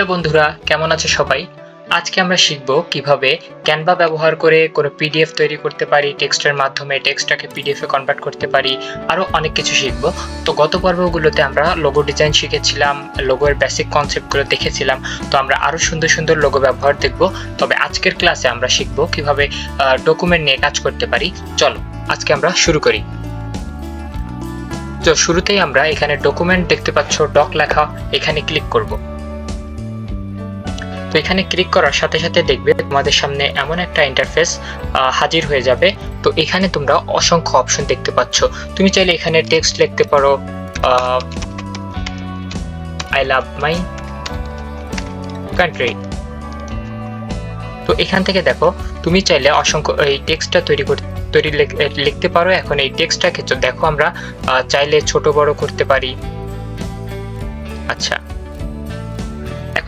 Hello বন্ধুরা, কেমন আছে সবাই? আজকে আমরা শিখব কীভাবে ক্যানভা ব্যবহার করে কোনো পিডিএফ তৈরি করতে পারি, টেক্সটের মাধ্যমে টেক্সটটাকে পিডিএফে কনভার্ট করতে পারি আরও অনেক কিছু শিখব। তো গত পর্বগুলোতে আমরা লোগো ডিজাইন শিখেছিলাম লোগোর বেসিক কনসেপ্টগুলো দেখেছিলাম, তো আমরা আরও সুন্দর সুন্দর লোগো ব্যবহার দেখব। তবে আজকের ক্লাসে আমরা শিখব কীভাবে ডকুমেন্ট নিয়ে কাজ করতে পারি। চলো, আজকে আমরা শুরু করি। তো শুরুতেই আমরা এখানে ডকুমেন্ট দেখতে পাচ্ছ ডক লেখা, এখানে ক্লিক করব। তো এখানে ক্লিক করার সাথে সাথে দেখবে তোমাদের সামনে এমন একটা ইন্টারফেস হাজির হয়ে যাবে। তো এখানে তোমরা অসংখ্য অপশন দেখতে পাচ্ছ। তুমি চাইলে এখানে টেক্সট লিখতে পারো আই লাভ মাই কান্ট্রি তো এখান থেকে দেখো, তুমি চাইলে অসংখ্য, এই টেক্সটটা তৈরি করতে তৈরি লিখতে পারো। এখন এই টেক্সটটাকে দেখো আমরা চাইলে ছোট বড় করতে পারি। আচ্ছা।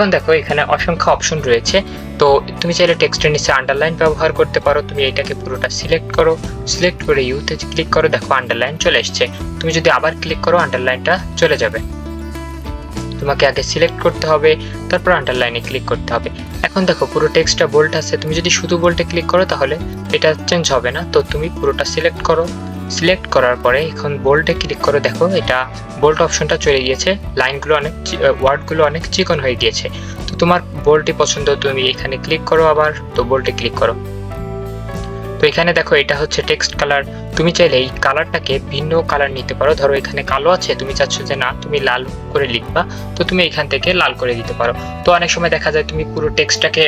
এখন দেখো, এখানে অসংখ্য অপশন রয়েছে। তো তুমি চাইলে টেক্সটের নিচে আন্ডারলাইন ব্যবহার করতে পারো। তুমি এটাকে পুরোটা সিলেক্ট করো। সিলেক্ট করে ইউতে ক্লিক করো। দেখো আন্ডারলাইন চলে এসছে। তুমি যদি আবার ক্লিক করো আন্ডারলাইনটা চলে যাবে। তোমাকে আগে সিলেক্ট করতে হবে, তারপর আন্ডারলাইনে ক্লিক করতে হবে। এখন দেখো, পুরো টেক্সটটা বোল্ট আছে। তুমি যদি শুধু বোল্টে ক্লিক করো, তাহলে এটা চেঞ্জ হবে না। তো তুমি পুরোটা সিলেক্ট করো। সিলেক্ট করার পরে এখন বোল্টে ক্লিক করো। দেখো, এটা বোল্ট অপশনটা চলে গিয়েছে লাইনগুলো অনেক ওয়ার্ডগুলো অনেক চিকন হয়ে গিয়েছে। তো তোমার বোল্টটি পছন্দ, তুমি এখানে ক্লিক করো আবার, তো বোল্টে ক্লিক করো। তো এখানে দেখো, এটা হচ্ছে টেক্সট কালার তুমি চাইলে এই কালারটাকে ভিন্ন কালার নিতে পারো। ধরো এখানে কালো আছে, তুমি চাচ্ছ যে না, তুমি লাল করে লিখবা, তো তুমি এখান থেকে লাল করে দিতে পারো। তো অনেক সময় দেখা যায় তুমি পুরো টেক্সটটাকে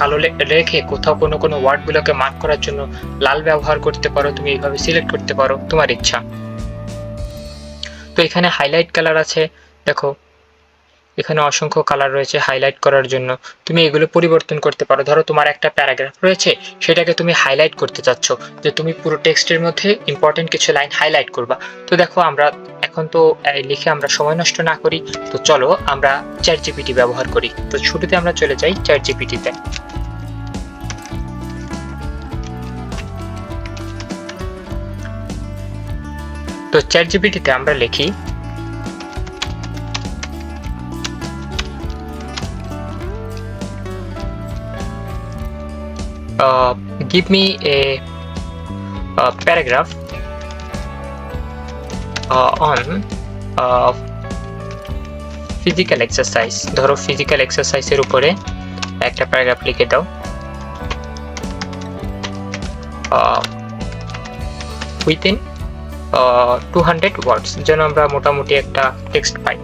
কালো রেখে কোথাও কোনো কোনো ওয়ার্ডগুলোকে মার্ক করার জন্য লাল ব্যবহার করতে পারো, তুমি এইভাবে সিলেক্ট করতে পারো, তোমার ইচ্ছা। তো এখানে হাইলাইট কালার আছে। দেখো, এখানে অসংখ্য কালার রয়েছে হাইলাইট করার জন্য। তুমি এগুলো পরিবর্তন করতে পারো। ধরো তোমার একটা প্যারাগ্রাফ রয়েছে, সেটাকে তুমি হাইলাইট করতে চাচ্ছ। যে তুমি পুরো টেক্সটের মধ্যে ইম্পর্টেন্ট কিছু লাইন হাইলাইট করবা। তো দেখো, আমরা এখন তো লিখে আমরা সময় নষ্ট না করি। তো চলো আমরা চ্যাট জিপিটি ব্যবহার করি। তো শুরুতে আমরা চলে যাই চ্যাট জিপিটিতে তো চ্যাট জিপিটিতে আমরা লিখি a paragraph uh, on uh, physical exercise. ধরো ফিজিক্যাল এক্সারসাইজের উপরে একটা প্যারাগ্রাফ লিখে দাও। উইথিন টু হান্ড্রেড ওয়ার্ডস যেন আমরা মোটামুটি একটা টেক্সট পাই।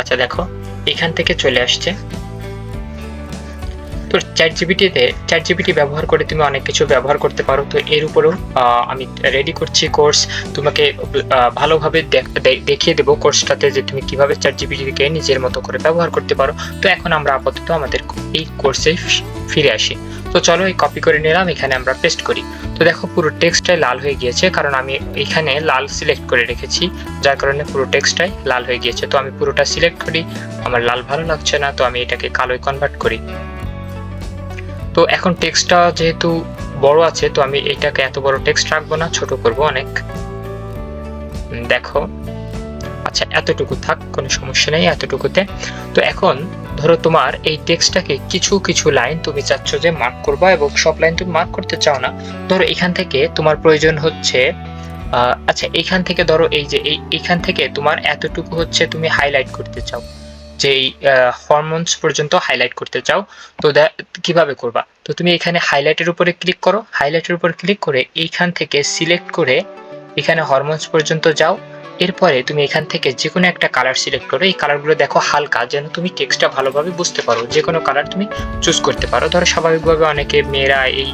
আচ্ছা দেখো, এখান থেকে চলে আসছে। তো চ্যাট জিবিটিতে চ্যাট জিবিটি ব্যবহার করে তুমি অনেক কিছু ব্যবহার করতে পারো। তো এর উপরেও আমি রেডি করছি কোর্স তোমাকে ভালোভাবে দেখিয়ে দেবো কোর্সটাতে যে তুমি কীভাবে চ্যাট জিবিটিকে নিজের মতো করে ব্যবহার করতে পারো। তো এখন আমরা আপাতত আমাদের এই কোর্সে ফিরে আসি। তো চলো এই কপি করে নিলাম, এখানে আমরা পেস্ট করি। তো দেখো পুরো টেক্সটটাই লাল হয়ে গিয়েছে, কারণ আমি এখানে লাল সিলেক্ট করে রেখেছি। যার কারণে পুরো টেক্সটটাই লাল হয়ে গিয়েছে। তো আমি পুরোটা সিলেক্ট করি, আমার লাল ভালো লাগছে না, তো আমি এটাকে কালোয় কনভার্ট করি। তো এখন টেক্সটটা যেহেতু বড় আছে, তো আমি এইটাকে এত বড় টেক্সট রাখব না, ছোট করব অনেক। দেখো। আচ্ছা এতটুকু থাক, কোনো সমস্যা নেই এতটুকুতে। তো এখন ধরো তোমার এই টেক্সটটাকে কিছু কিছু লাইন তুমি চাচ্ছ যে মার্ক করবা এবং সব লাইন তুমি মার্ক করতে চাও না। ধরো এখান থেকে তোমার প্রয়োজন হচ্ছে আচ্ছা এখান থেকে ধরো এই যে, এই, এখান থেকে তোমার এতটুকু হচ্ছে তুমি হাইলাইট করতে চাও। যেই হরমোনস পর্যন্ত হাইলাইট করতে চাও, তো কীভাবে করবা? তো তুমি এখানে হাইলাইটের উপরে ক্লিক করো। হাইলাইটের উপর ক্লিক করে এইখান থেকে সিলেক্ট করে এখানে হরমোনস পর্যন্ত যাও। এরপরে তুমি এখান থেকে যে কোনো একটা কালার সিলেক্ট করো। এই কালারগুলো দেখো হালকা, যেন তুমি টেক্সটটা ভালোভাবে বুঝতে পারো। যে কোনো কালার তুমি চুজ করতে পারো। ধরো স্বাভাবিকভাবে অনেকে মেয়েরা এই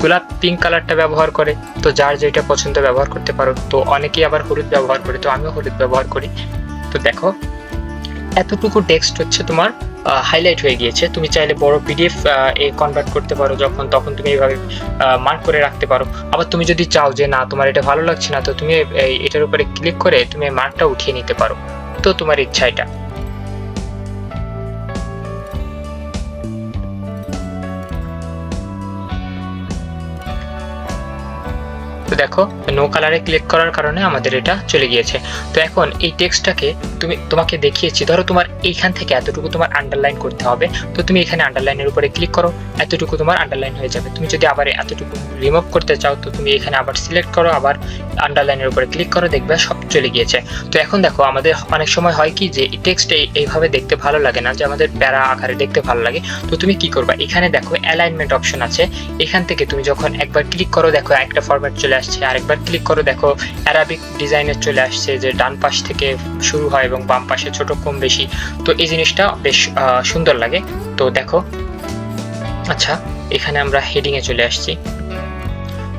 গোলাপ পিঙ্ক কালারটা ব্যবহার করে, তো যার যেটা পছন্দ ব্যবহার করতে পারো। তো অনেকেই আবার হলুদ ব্যবহার করে, তো আমিও হলুদ ব্যবহার করি। তো দেখো এতটুকু টেক্সট হচ্ছে তোমার হাইলাইট হয়ে গিয়েছে। তুমি চাইলে বড় পিডিএফ এ কনভার্ট করতে পারো যখন, তখন তুমি এইভাবে মার্ক করে রাখতে পারো। আবার তুমি যদি চাও যে না, তোমার এটা ভালো লাগছে না, তো তুমি এটার উপরে ক্লিক করে তুমি মার্কটা উঠিয়ে নিতে পারো। তো তোমার ইচ্ছা এটা। তো দেখো নো কালারে ক্লিক করার কারণে আমাদের এটা চলে গিয়েছে। তো এখন এই টেক্সটটাকে তুমি, তোমাকে দেখিয়েছি, ধরো তোমার এইখান থেকে এতটুকু তোমার আন্ডারলাইন করতে হবে। তো তুমি এখানে আন্ডারলাইনের উপরে ক্লিক করো, এতটুকু তোমার আন্ডারলাইন হয়ে যাবে। তুমি যদি আবার এতটুকু রিমুভ করতে চাও, তো তুমি এখানে আবার সিলেক্ট করো, আবার আন্ডারলাইনের উপরে ক্লিক করো, দেখবে সব চলে গিয়েছে। তো এখন দেখো, আমাদের অনেক সময় হয় কি যে টেক্সট এইভাবে দেখতে ভালো লাগে না, যে আমাদের প্যারা আকারে দেখতে ভালো লাগে। তো তুমি কি করবা? এখানে দেখো অ্যালাইনমেন্ট অপশন আছে। এখান থেকে তুমি যখন একবার ক্লিক করো, দেখো একটা ফরম্যাট চলে আসছে। আরেকবার ক্লিক করো, দেখো অ্যারাবিক ডিজাইনের চলে আসছে যে ডান পাশ থেকে শুরু হয় এবং বাম পাশে ছোট কম বেশি। তো এই জিনিসটা বেশ সুন্দর লাগে। তো দেখো আচ্ছা এখানে আমরা হেডিংয়ে চলে আসছি।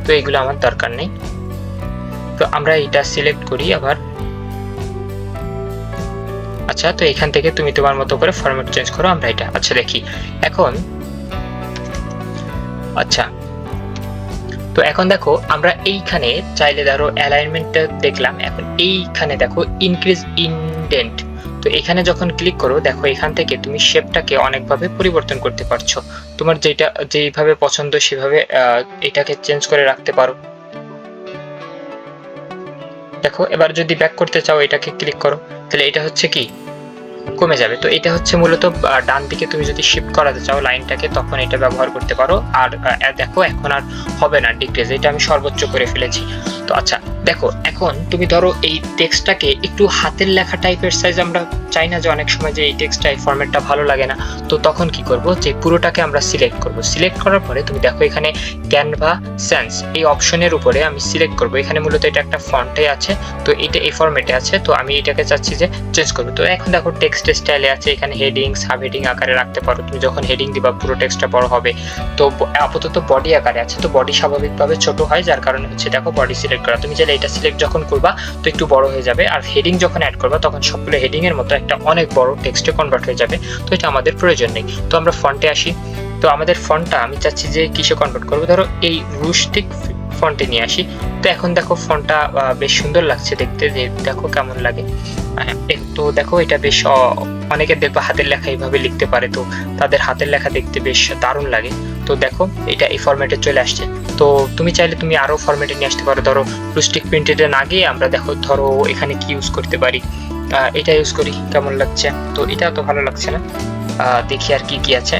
তো এগুলো আমার দরকার নেই। তো আমরা এটা সিলেক্ট করি আবার। আচ্ছা তো এখান থেকে তুমি তোমার মতো করে ফরম্যাট চেঞ্জ করো, আমরা এটা। আচ্ছা দেখি। এখন আচ্ছা তো এখন দেখো, আমরা এইখানে চাইলে ধরো অ্যালাইনমেন্টটা দেখলাম, এখন এইখানে দেখো ইনক্রিজ ইনডেন্ট তো এখানে যখন ক্লিক করো, দেখো এখান থেকে তুমি শেপটাকে অনেকভাবে পরিবর্তন করতে পারছ। তোমার যেটা, যেইভাবে পছন্দ সেভাবে এটাকে চেঞ্জ করে রাখতে পারো। দেখো, এবার যদি ব্যাক করতে চাও, এটাকে ক্লিক করো। তাহলে এটা হচ্ছে কি? কমে যাবে। তো এটা হচ্ছে মূলত ডান দিকে তুমি যদি শিফট করাতে চাও লাইনটাকে, তখন এটা ব্যবহার করতে পারো। আর দেখো এখন আর হবে না ডিক্রিজ এটা আমি সর্বোচ্চ করে ফেলেছি। তো আচ্ছা দেখো, এখন তুমি ধরো এই টেক্সটটাকে একটু হাতের লেখা টাইপের সাইজ আমরা চাই না যে অনেক সময় যে এই টেক্সটটা, এই ফরম্যাটটা ভালো লাগে না। তো তখন কি করব যে পুরোটাকে আমরা সিলেক্ট করব। সিলেক্ট করার পরে তুমি দেখো এখানে ক্যানভা সেন্স এই অপশনের উপরে আমি সিলেক্ট করব। এখানে মূলত এটা একটা ফন্টে আছে, তো এটা এই ফরম্যাটে আছে, তো আমি এটাকে চাচ্ছি যে চেঞ্জ করব। তো এখন দেখো টেক্সট স্টাইলে আছে, এখানে হেডিং সাব হেডিং আকারে রাখতে পারো। তুমি যখন হেডিং দিবা, পুরো টেক্সটটা বড় হবে। তো আপাতত বডি আকারে আছে, তো বডি স্বাভাবিকভাবে ছোট হয়, যার কারণে হচ্ছে দেখো বডি সিলেক্ট করা। তুমি চাইলে এটা সিলেক্ট যখন করবা, তো একটু বড় হয়ে যাবে। আর হেডিং যখন অ্যাড করবা, তখন সবগুলো হেডিং এর মতো একটা অনেক বড় টেক্সটে কনভার্ট হয়ে যাবে। তো এটা আমাদের প্রয়োজন নেই। তো আমরা ফন্টে আসি। তো আমাদের ফন্টটা আমি চাচ্ছি যে কিসে কনভার্ট করব? ধরো এই রুস্টিক ফন্টে নিয়ে আসি। তো এখন দেখো ফন্টটা বেশ সুন্দর লাগছে দেখতে। যে দেখো কেমন লাগে। তো দেখো এটা বেশ অনেকে দেখব হাতের লেখা এইভাবে লিখতে পারে তো। তাদের হাতের লেখা দেখতে বেশ দারুণ লাগে। তো দেখো, এটা এই ফরম্যাটে চলে আসছে। তো তুমি চাইলে তুমি আরও ফরম্যাটে নিয়ে আসতে পারো। ধরো রুস্টিক প্রিন্টেডে না গিয়ে আমরা দেখো, ধরো, এখানে কি ইউজ করতে পারি। এটা ইউজ করি, কেমন লাগছে? তো এটা তো ভালো লাগছে না। দেখি আর কি কি আছে।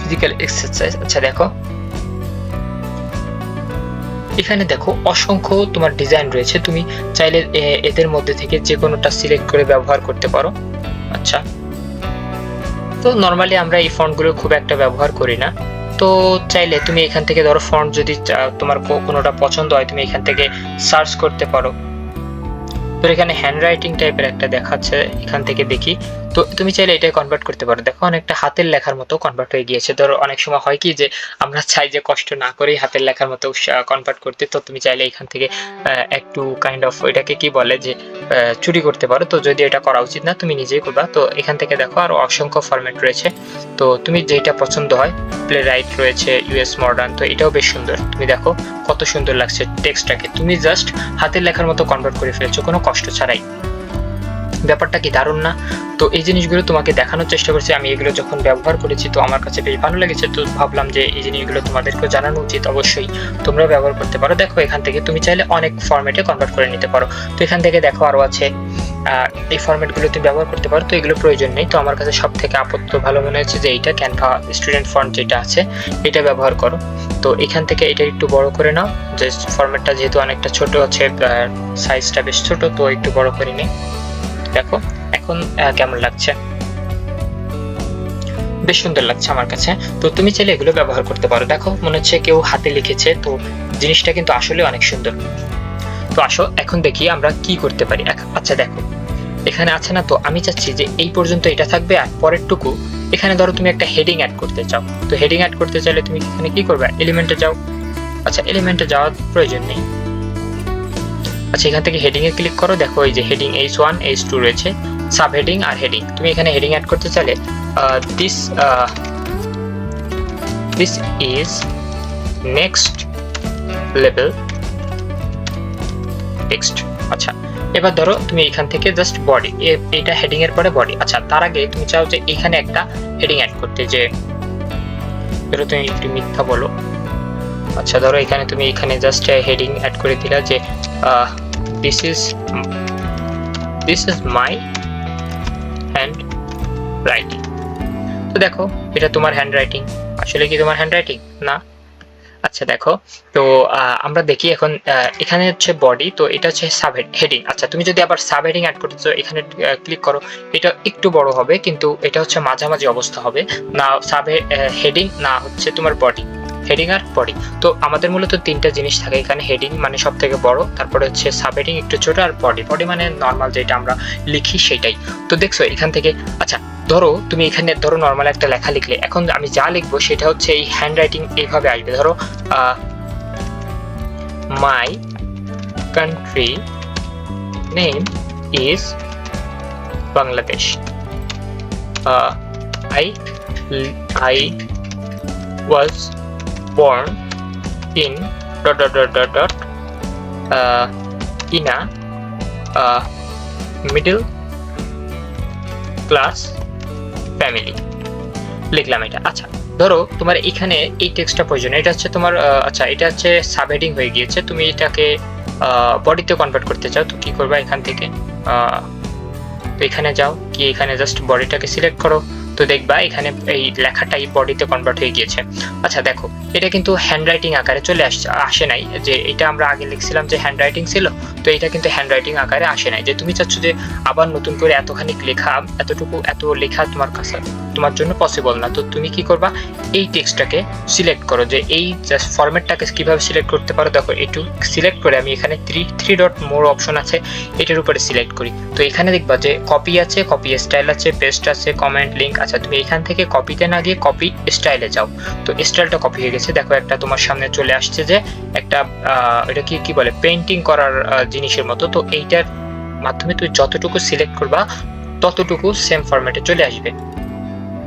ফিজিক্যাল এক্সারসাইজ আচ্ছা দেখো। এখানে দেখো, অসংখ্য তোমার ডিজাইন রয়েছে। তুমি চাইলে এদের মধ্যে থেকে যে কোনোটা সিলেক্ট করে ব্যবহার করতে পারো। আচ্ছা। তো নর্মালি আমরা এই ফন্টগুলো খুব একটা ব্যবহার করি না। তো চাইলে তুমি এখান থেকে ধরো ফন্ট যদি তোমার কোনোটা পছন্দ হয়, তুমি এখান থেকে সার্চ করতে পারো। তো এখানে হ্যান্ড রাইটিং টাইপের একটা দেখাচ্ছে, এখান থেকে দেখি। তো তুমি চাইলে এটাই কনভার্ট করতে পারো। দেখো অনেকটা হাতের লেখার মতো কনভার্ট হয়ে গিয়েছে। ধরো অনেক সময় হয় কি যে আমরা চাই যে কষ্ট না করেই হাতের লেখার মতো কনভার্ট করতে। তো তুমি চাইলে এখান থেকে একটু কাইন্ড অফ এটাকে কি বলে যে চুরি করতে পারো। তো যদি এটা করা উচিত না তুমি নিজেই করবা। তো এখান থেকে দেখো আরও অসংখ্য ফরম্যাট রয়েছে। তো তুমি যেটা পছন্দ হয় প্লে রাইট রয়েছে ইউএস মডার্ন তো এটাও বেশ সুন্দর। তুমি দেখো কত সুন্দর লাগছে টেক্সটটাকে। তুমি জাস্ট হাতের লেখার মতো কনভার্ট করে ফেলেছো কোনো কষ্ট ছাড়াই। ব্যাপারটা কি দারুণ না? তো এই জিনিসগুলো তোমাকে দেখানোর চেষ্টা করছি। আমি এগুলো যখন ব্যবহার করেছি, তো আমার কাছে বেশ ভালো লেগেছে। তো ভাবলাম যে এই জিনিসগুলো তোমাদেরকেও জানানো উচিত অবশ্যই। তোমরা ব্যবহার করতে পারো। দেখো, এখান থেকে তুমি চাইলে অনেক ফরম্যাটে কনভার্ট করে নিতে পারো। তো এখান থেকে দেখো আরও আছে। এই ফরম্যাটগুলো তুমি ব্যবহার করতে পারো। তো এগুলো প্রয়োজন নেই। তো আমার কাছে সব থেকে আপত্ত ভালো মনে হচ্ছে যে এইটা ক্যানভা স্টুডেন্ট ফন্ট যেটা আছে, এটা ব্যবহার করো। তো এখান থেকে এটা একটু বড় করে নাও। যে ফরম্যাটটা যেহেতু অনেকটা ছোট আছে সাইজটা বেশ ছোট, তো একটু বড় করে নিই। দেখো, এখন কেমন লাগছে? বেশ সুন্দর লাগছে আমার কাছে। তো তুমি চাইলে এগুলো ব্যবহার করতে পারো। দেখো, মনে হচ্ছে কেউ হাতে লিখেছে, তো জিনিসটা কিন্তু আসলে অনেক সুন্দর। তো আসো, এখন দেখি আমরা কি করতে পারি। আচ্ছা দেখো, এখানে আছে না, তো আমি চাচ্ছি যে এই পর্যন্ত এটা থাকবে, আর পরের টুকু এখানে ধরো তুমি একটা হেডিং অ্যাড করতে চাও। তো হেডিং অ্যাড করতে চাইলে তুমি এখানে কি করবে? এলিমেন্টে যাও। আচ্ছা এলিমেন্টে যাওয়ার প্রয়োজন নেই। আচ্ছা এখান থেকে হেডিংয়ে ক্লিক করো, দেখো এই যে heading H one H two রয়েছে সাব হেডিং আর হেডিং তুমি এখানে হেডিং অ্যাড করতে চাইলে this this is next level text আচ্ছা এবার ধরো তুমি এখান থেকে জাস্ট বডি এটা হেডিং এর পরে বডি আচ্ছা তার আগে তুমি চাও যে এখানে একটা হেডিং অ্যাড করতে, যে ধরো তুমি একটু মিথ্যা বলো। আচ্ছা ধরো এখানে তুমি এখানে জাস্ট হেডিং অ্যাড করে দিলা যে this is this is my handwriting তো দেখো, এটা তোমার হ্যান্ড রাইটিং আসলে কি তোমার হ্যান্ড রাইটিং না? আচ্ছা দেখো। তো আমরা দেখি এখন এখানে হচ্ছে বডি তো এটা হচ্ছে সাব হেডিং আচ্ছা তুমি যদি আবার সাব হেডিং অ্যাড করতে চাও, এখানে ক্লিক করো। এটা একটু বড় হবে, কিন্তু এটা হচ্ছে মাঝামাঝি অবস্থা হবে। না সাব হেডিং না হচ্ছে তোমার বডি হেডিং আর বডি তো আমাদের মূলত তিনটা জিনিস থাকে। এখানে হেডিং মানে সব থেকে বড়, তারপরে হচ্ছে সাব হেডিং একটু ছোট আর বডি বডি মানে নর্মাল যেটা আমরা লিখি সেটাই। তো দেখছ, এখান থেকে আচ্ছা ধরো তুমি এখানে ধরো নর্মাল একটা লেখা লিখলে। এখন আমি যা লিখব সেটা হচ্ছে এই হ্যান্ড রাইটিং এইভাবে আসবে। ধরো my country name is Bangladesh I I was born in dot dot dot dot dot uh, in a uh, middle class family. লিখলাম এটা। আচ্ছা ধরো তোমার এখানে এই টেক্সটটা প্রয়োজন। এটা হচ্ছে তোমার আচ্ছা এটা হচ্ছে সাবহেডিং হয়ে গিয়েছে। তুমি এটাকে বডিতে কনভার্ট করতে চাও তো কি করবা এখান থেকে? তো এখানে যাও কি এখানে জাস্ট বডিটাকে সিলেক্ট করো। তো দেখবা এখানে এই লেখাটাই বডিতে কনভার্ট হয়ে গিয়েছে। আচ্ছা দেখো, এটা কিন্তু হ্যান্ড রাইটিং আকারে চলে আসছে আসে নাই। যে এটা আমরা আগে লিখছিলাম যে হ্যান্ড রাইটিং ছিল, তো এটা কিন্তু হ্যান্ড রাইটিং আকারে আসে নাই। যে তুমি চাচ্ছ যে আবার নতুন করে এতখানি লেখা, এতটুকু, এত লেখা তোমার কাছে তোমার জন্য পসিবল না। তো তুমি কি করবা? এই টেক্সটটাকে সিলেক্ট করো যে এই জাস্ট ফরম্যাটটাকে কীভাবে সিলেক্ট করতে পারো? দেখো, একটু সিলেক্ট করে আমি এখানে three three dot more option আছে, এটার উপরে সিলেক্ট করি। তো এখানে দেখবা যে কপি আছে কপি স্টাইল আছে পেস্ট আছে কমেন্ট লিঙ্ক আচ্ছা তুমি এখান থেকে কপিতে না গিয়ে কপি স্টাইলে যাও। তো স্টাইলটা কপি হয়ে গেছে। দেখো, একটা তোমার সামনে চলে আসছে যে একটা এটা কি কি বলে? পেন্টিং করার জিনিসের মতো। তো এইটার মাধ্যমে তুমি যতটুকু সিলেক্ট করবা, ততটুকু সেম ফরম্যাটে চলে আসবে।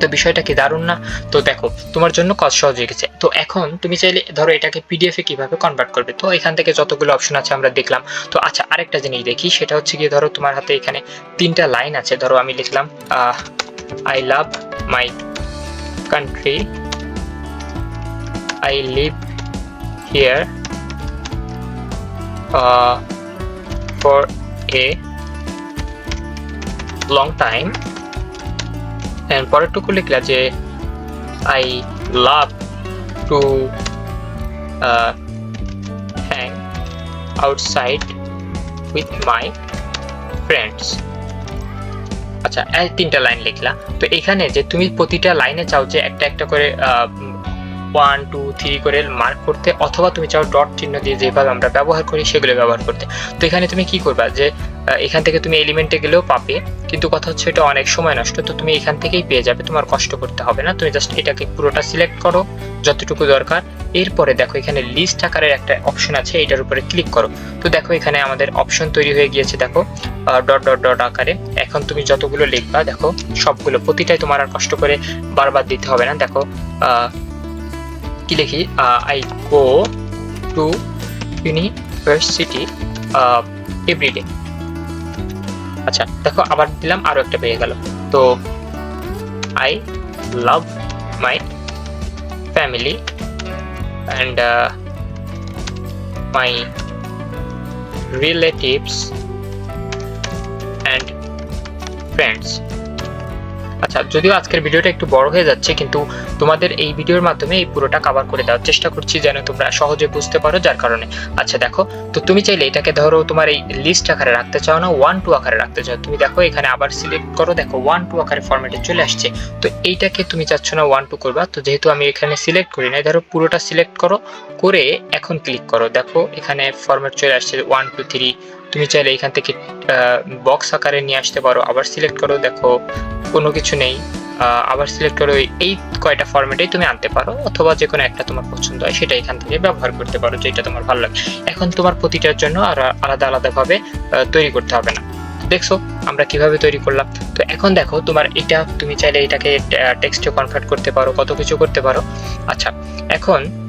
তো বিষয়টা কি দারুণ না? তো দেখো, তোমার জন্য কাজ সহজ হয়ে গেছে। তো এখন তুমি চাইলে ধরো এটাকে পিডিএফ কীভাবে কনভার্ট করবে? তো এখান থেকে যতগুলো অপশন আছে আমরা দেখলাম। তো আচ্ছা আরেকটা জিনিস দেখি, সেটা হচ্ছে গিয়ে ধরো তোমার হাতে এখানে তিনটা লাইন আছে। ধরো আমি লিখলাম I love my country I live here for a long time and পরেরটুকু লিখলা যে I love to hang outside with my friends আচ্ছা এই তিনটা লাইন লিখলা। তো এখানে যে তুমি প্রতিটা লাইনে চাও যে একটা একটা করে ওয়ান টু থ্রি করে মার্ক করতে, অথবা তুমি চাও ডট চিহ্ন দিয়ে যেভাবে আমরা ব্যবহার করি সেগুলো ব্যবহার করতে। তো এখানে তুমি কি করবা যে এখান থেকে তুমি এলিমেন্টে গেলেও পাবে। কিন্তু কথা হচ্ছে এটা অনেক সময় নষ্ট, তো তুমি এখান থেকেই পেয়ে যাবে, তোমার কষ্ট করতে হবে না। তুমি জাস্ট এটাকে পুরোটা সিলেক্ট করো, যতটুকু দরকার। এরপরে দেখো এখানে লিস্ট আকারের একটা অপশন আছে, এটার উপরে ক্লিক করো। তো দেখো এখানে আমাদের অপশন তৈরি হয়ে গিয়েছে, দেখো ডট ডট ডট আকারে। এখন তুমি যতগুলো লিখবা, দেখো, সবগুলো প্রতিটাই তোমার আর কষ্ট করে বারবার দিতে হবে না। দেখো কি লিখি? I go to university everyday আচ্ছা দেখো, আবার দিলাম, আরও একটা পেয়ে গেল। তো I love my family and my relatives and friends আচ্ছা যদিও আজকের ভিডিওটা একটু বড় হয়ে যাচ্ছে, কিন্তু তোমাদের এই ভিডিওর মাধ্যমে এই পুরোটা কভার করে দেওয়ার চেষ্টা করছি যেন তোমরা সহজে বুঝতে পারো, যার কারণে। আচ্ছা দেখো, তো তুমি চাইলে এটাকে ধরো তোমার এই লিস্ট আকারে রাখতে চাও না ওয়ান টু আকারে রাখতে চাও। তুমি দেখো, এখানে আবার সিলেক্ট করো, দেখো ওয়ান টু আকারে ফরম্যাটে চলে আসছে। তো এইটাকে তুমি চাচ্ছ না ওয়ান টু করবা, তো যেহেতু আমি এখানে সিলেক্ট করি না ধরো পুরোটা সিলেক্ট করো, করে এখন ক্লিক করো। দেখো, এখানে ফরম্যাট চলে আসছে ওয়ান টু থ্রি তুমি চাইলে এখান থেকে বক্স আকারে নিয়ে আসতে পারো। আবার সিলেক্ট করো, দেখো, কোনো কিছু নেই। আবার সিলেক্ট করো, এই- কয়টা ফরম্যাটেই তুমি আনতে পারো, অথবা যে কোনো একটা তোমার পছন্দ হয় সেটা এখান থেকে ব্যবহার করতে পারো, যেটা তোমার ভালো লাগে। এখন তোমার প্রতিটার জন্য আর আলাদা আলাদাভাবে তৈরি করতে হবে না। দেখছ, আমরা কীভাবে তৈরি করলাম? তো এখন দেখো, তোমার এটা তুমি চাইলে এটাকে টেক্সটে কনভার্ট করতে পারো, কত কিছু করতে পারো। আচ্ছা এখন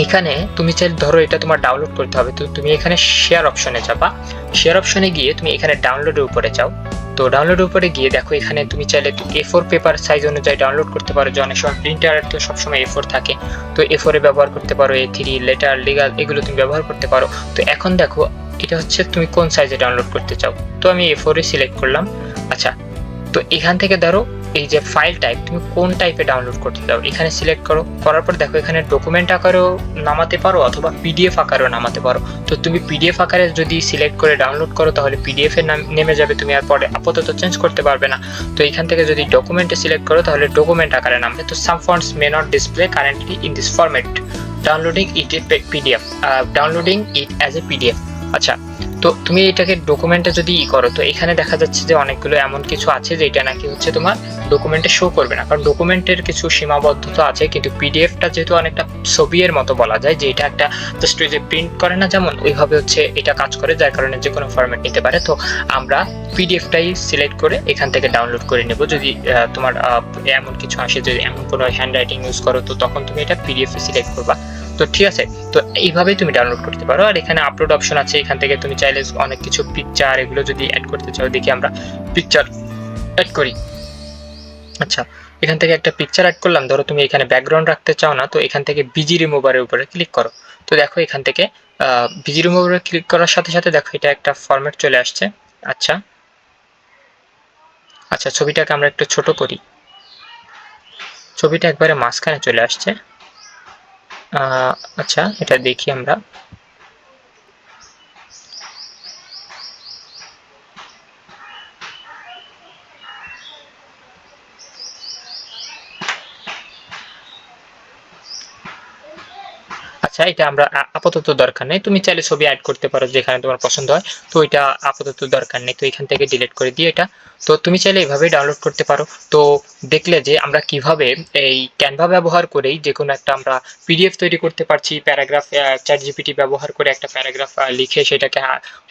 এখানে তুমি চাইলে ধরো এটা তোমার ডাউনলোড করতে হবে। তো তুমি এখানে শেয়ার অপশনে যাবা। শেয়ার অপশনে গিয়ে তুমি এখানে ডাউনলোডের উপরে যাও। তো ডাউনলোডের উপরে গিয়ে দেখো এখানে তুমি চাইলে এ ফোর পেপার সাইজ অনুযায়ী ডাউনলোড করতে পারো। যে অনেক সময় প্রিন্টার তো সবসময় এ ফোর থাকে। তো এ ফোরে ব্যবহার করতে পারো। এ থ্রি লেটার লিগাল এগুলো তুমি ব্যবহার করতে পারো। তো এখন দেখো এটা হচ্ছে তুমি কোন সাইজে ডাউনলোড করতে চাও। তো আমি এ ফোরে সিলেক্ট করলাম। আচ্ছা তো এখান থেকে ধরো এই যে ফাইল টাইপ তুমি কোন টাইপে ডাউনলোড করতে চাও? এখানে সিলেক্ট করো, করার পর দেখো এখানে ডকুমেন্ট আকারেও নামাতে পারো অথবা পিডিএফ আকারেও নামাতে পারো। তো তুমি পিডিএফ আকারে যদি সিলেক্ট করে ডাউনলোড করো, তাহলে পিডিএফ এর নাম নেমে যাবে, তুমি আর পরে আপাতত চেঞ্জ করতে পারবে না। তো এখান থেকে যদি ডকুমেন্টে সিলেক্ট করো, তাহলে ডকুমেন্ট আকারে নামবে। তো some fonts may not display currently in this format downloading it a PDF downloading it as a PDF আচ্ছা তো তুমি এটাকে ডকুমেন্টে যদি ই করো, তো এখানে দেখা যাচ্ছে যে অনেকগুলো এমন কিছু আছে যেটা নাকি হচ্ছে তোমার ডকুমেন্টে শো করবে না। কারণ ডকুমেন্টের কিছু সীমাবদ্ধতা আছে, কিন্তু পিডিএফটা যেহেতু অনেকটা ছবির মতো বলা যায়, যে এটা একটা জাস্ট যে প্রিন্ট করে না যেমন, ওইভাবে হচ্ছে এটা কাজ করে, যার কারণে যে কোনো ফরম্যাট নিতে পারে। তো আমরা পিডিএফটাই সিলেক্ট করে এখান থেকে ডাউনলোড করে নেব। যদি তোমার এমন কিছু আসে, যদি এমন কোনো হ্যান্ড রাইটিং ইউজ করো, তো তখন তুমি এটা পিডিএফ সিলেক্ট করবা। তো ঠিক আছে, তো এইভাবেই তুমি ডাউনলোড করতে পারো। আর এখানে আপলোড অপশন আছে, এখান থেকে তুমি চাইলে অনেক কিছু পিকচার এগুলো যদি অ্যাড করতে চাও, দেখি আমরা পিকচার অ্যাড করি। আচ্ছা এখান থেকে একটা পিকচার অ্যাড করলাম। ধরো তুমি এখানে ব্যাকগ্রাউন্ড রাখতে চাও না, তো এখান থেকে বিজি রিমুভারের উপরে ক্লিক করো। তো দেখো এখান থেকে বিজি রিমুভারে ক্লিক করার সাথে সাথে দেখো এটা একটা ফরম্যাট চলে আসছে। আচ্ছা আচ্ছা ছবিটাকে আমরা একটু ছোট করি। ছবিটা একবারে মাঝখানে চলে আসছে। আচ্ছা এটা দেখি আমরা। আচ্ছা এটা আমরা আপাতত দরকার নেই। তুমি চাইলে ছবি অ্যাড করতে পারো যেখানে তোমার পছন্দ হয়। তো এটা আপাতত দরকার নেই। তো এখান থেকে ডিলিট করে দিয়ে এটা। তো তুমি চাইলে এইভাবেই ডাউনলোড করতে পারো। তো দেখলে যে আমরা কীভাবে এই ক্যানভা ব্যবহার করেই যে কোনো একটা আমরা পিডিএফ তৈরি করতে পারছি প্যারাগ্রাফ চ্যাট জিপিটি ব্যবহার করে একটা প্যারাগ্রাফ লিখে সেটাকে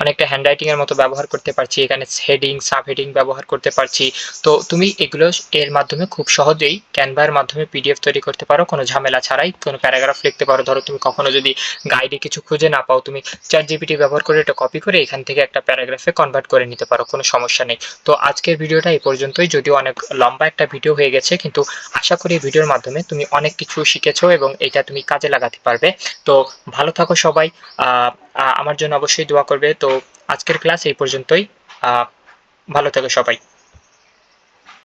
অনেকটা হ্যান্ডরাইটিং এর মতো ব্যবহার করতে পারছি। এখানে হেডিং সাব হেডিং ব্যবহার করতে পারছি। তো তুমি এগুলো এর মাধ্যমে খুব সহজেই ক্যানভার মাধ্যমে পিডিএফ তৈরি করতে পারো। কোনো ঝামেলা ছাড়াই কোনো প্যারাগ্রাফ লিখতে পারো। ধরো তুমি কখনো যদি গাইডে কিছু খুঁজে না পাও, তুমি চ্যাট জিপিটি ব্যবহার করে এটা কপি করে এখান থেকে একটা প্যারাগ্রাফে কনভার্ট করে নিতে পারো, কোনো সমস্যা নেই। তো আজকের ভিডিওটা এই পর্যন্তই, যদিও অনেক লম্বা একটা ভিডিও হয়ে গেছে, কিন্তু আশা করি ভিডিওর মাধ্যমে তুমি অনেক কিছু শিখেছো এবং এটা তুমি কাজে লাগাতে পারবে। তো ভালো থাকো সবাই আমার জন্য অবশ্যই দোয়া করবে। তো আজকের ক্লাস এই পর্যন্তই ভালো থাকো সবাই।